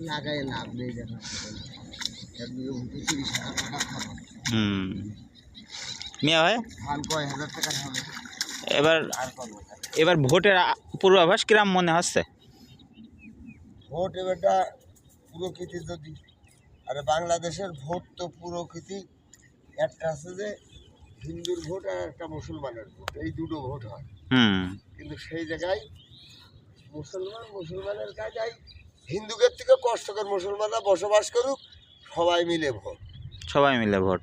লাগাই লাভ নেই দেখো হুম। মিয়া ভাই? এবার আর এবার ভোটের পূর্বাভাস কিরাম মনে হচ্ছে? ভোট এবারটা প্রকৃতি যদি আর বাংলাদেশের ভোট তো প্রকৃতি। একটা আছে যে হিন্দুর ভোট আর একটা মুসলমানের ভোট। এই দুটো ভোট হয়। হুম। কিন্তু সেই জায়গায় মুসলমান মুসলমানের কাজাই হিন্দুদের থেকে কষ্টকর মুসলমানরা বসবাস করুক সবাই মিলে ভোট। সবাই মিলে ভোট।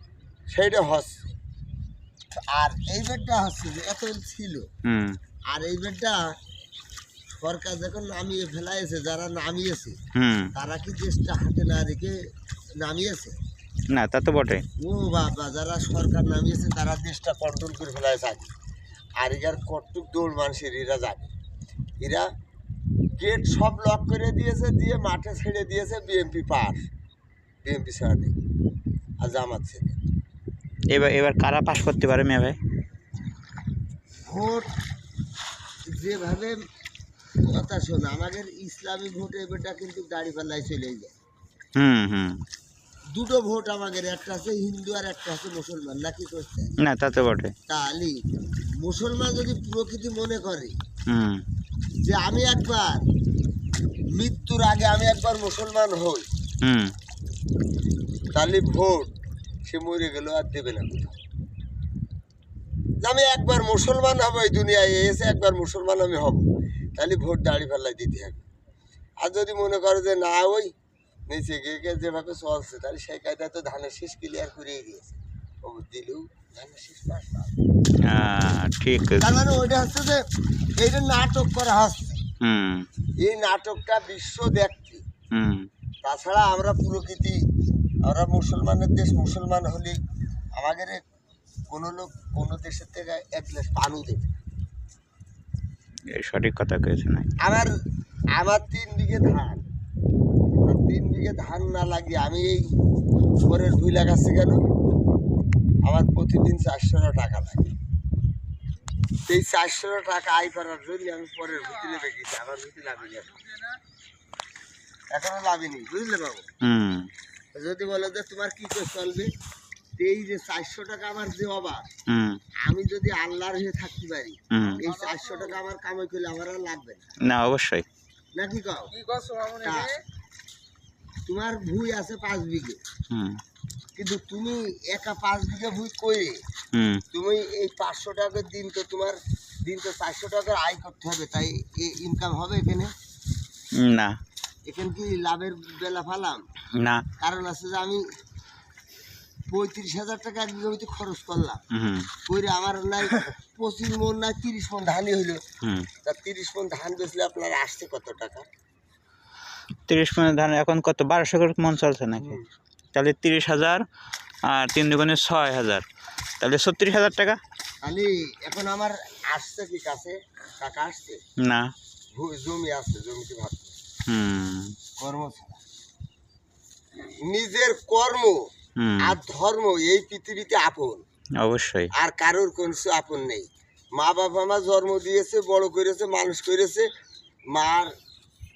সেইটা হচ্ছে। আর এই বেডটা হচ্ছে যে এত ছিল। আর এই বেডটা সরকার যখন নামিয়ে ফেলাইছে যারা নামিয়েছে হুম। তারা কি দেশটা হাতে না রেখে নামিয়েছে? না তা তো বটে ও বাবা যারা সরকার নামিয়েছে তারা দেশটা কন্ট্রোল করে ফেলাইছে আগে। আর এর কটুক দৌড় মানুষের এরা যাবে। এরা গেট সব লক করে দিয়েছে দিয়ে মাঠে ছেড়ে দিয়েছে বিএমপি পাস বিএমপি ছাড়া আর জামাত ছেড়ে। এবার এবার কারা পাস করতে পারে মিয়া ভাই? ভোট যেভাবে কথা শোনো আমাদের ইসলামী ভোট এবারটা কিন্তু দাড়ি পাল্লায় চলে যায়। হুম হুম। দুটো ভোট আমাদের একটা আছে হিন্দু আর একটা আছে মুসলমান নাকি করছে? না তা তো বটে। তাহলে মুসলমান যদি প্রকৃতি মনে করে হুম। যে আমি একবার মৃত্যুর আগে আমি একবার মুসলমান হই। তাহলে ভোট সে মরে গেল আর দেবে না আমি একবার মুসলমান হব এই দুনিয়ায় এসে একবার মুসলমান আমি হব তাহলে ভোট দাড়ি পাল্লায় দিতে হবে। আর যদি মনে করে যে না ওই নিচে গিয়ে যেভাবে চলছে তাহলে সেই কায়দায় তো ধানের শেষ ক্লিয়ার করেই দিয়েছে। আহ, ঠিক তার মানে ওইটা হচ্ছে যে এইটা নাটক করা হচ্ছে। এই নাটকটা বিশ্ব দেখছে। তাছাড়া আমরা প্রকৃতি আমরা মুসলমানের দেশ মুসলমান হলে আমাদের কোনো লোক কোনো দেশের থেকে এক গ্লাস পানও দেবে। এই সঠিক কথা কয়েছে না আমার আমার তিন বিঘে ধান। তিন বিঘে ধান না লাগিয়ে আমি এই পরের ভুই লাগাচ্ছি কেন? আমার প্রতিদিন চারশো টাকা লাগে। এই চারশো টাকা আয় করার জন্য আমি পরের ভুতি লেগে গেছি আমার ভুতি লাভিনি এখন এখনও লাভিনি বুঝলে বাবু? যদি বলো যে তোমার কি করে চলবে? এই যে চারশো টাকা আমার যে অভাব হুম। আমি যদি আল্লাহর হয়ে থাকতে পারি এই চারশো টাকা আমার কামাই করলে আমার আর লাগবে না। না অবশ্যই। নাকি কও? তা, তোমার ভুই আছে পাঁচ বিঘে। কিন্তু তুমি একা পাঁচ বিঘে ভুই করে তুমি এই পাঁচশো টাকার দিন তো তোমার দিন তো চারশো টাকার আয় করতে হবে তাই ইনকাম হবে এখানে? না। এখানে কি লাভের বেলা ফালাম না। কারণ আছে যে আমি পঁয়ত্রিশ হাজার টাকা এক বিঘে খরচ করলাম। করে আমার নাই পঁচিশ মন না তিরিশ মন ধানই হইল। তা তিরিশ মন ধান বেচলে আপনার আসছে কত টাকা? তিরিশ মনের ধান এখন কত? বারোশো করে মন চলছে নাকি? তাহলে তিরিশ হাজার আর তিন দুগুণে ছয় হাজার। তাহলে ছত্রিশ হাজার টাকা? তাহলে এখন আমার আসছে কি কাছে? টাকা আসছে? না। জমি আছে জমিতে হুম। কর্ম নিজের কর্ম আর ধর্ম এই পৃথিবীতে আপন। অবশ্যই। আর কারোর কোন আপন নেই। মা বাবা মা জন্ম দিয়েছে বড় করেছে মানুষ করেছে মার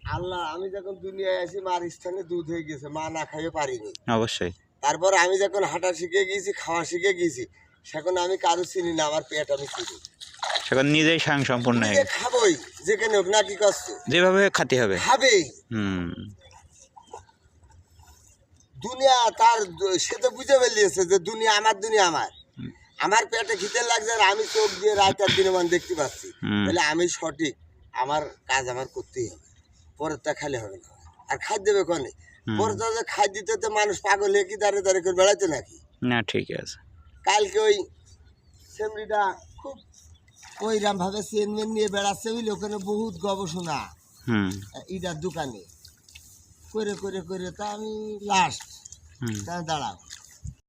আল্লাহ আমি যখন দুনিয়ায় আসি মার স্থানে দুধ হয়ে গেছে মা না খাইয়ে পারিনি। অবশ্যই। তারপর আমি যখন হাঁটা শিখে গিয়েছি খাওয়া শিখে গিয়েছি সেখন আমি কারও চিনি না আমার পেট আমি চিনি। সেখন নিজেই স্বয়ং সম্পূর্ণ হয়ে। খাবোই যেখানে হোক না কি করছ। যেভাবে খাতে হবে। হুম। দুনিয়া তার সে তো বুঝে ফেলিয়েছে যে দুনিয়া আমার দুনিয়া আমার। আমার পেটে খিদে লাগছে আর আমি চোখ দিয়ে রাত আর দেখতে পাচ্ছি। তাহলে আমি সঠিক আমার কাজ আমার করতেই হবে। পরেরটা খালি হবে না। আর খাই দেবে কনে? হুম। পরেরটা যে খাই দিতে তো মানুষ পাগল হয়ে কি দাঁড়িয়ে দাঁড়িয়ে করে বেড়াইতে নাকি? না ঠিক আছে। কালকে ওই সেমরিটা খুব ওইরাম ভাবে চেনমেন নিয়ে বেড়াচ্ছে ওই ওখানে বহুত গবেষণা। ইটার দোকানে। করে করে করে তা আমি লাস্ট তা দাঁড়াও।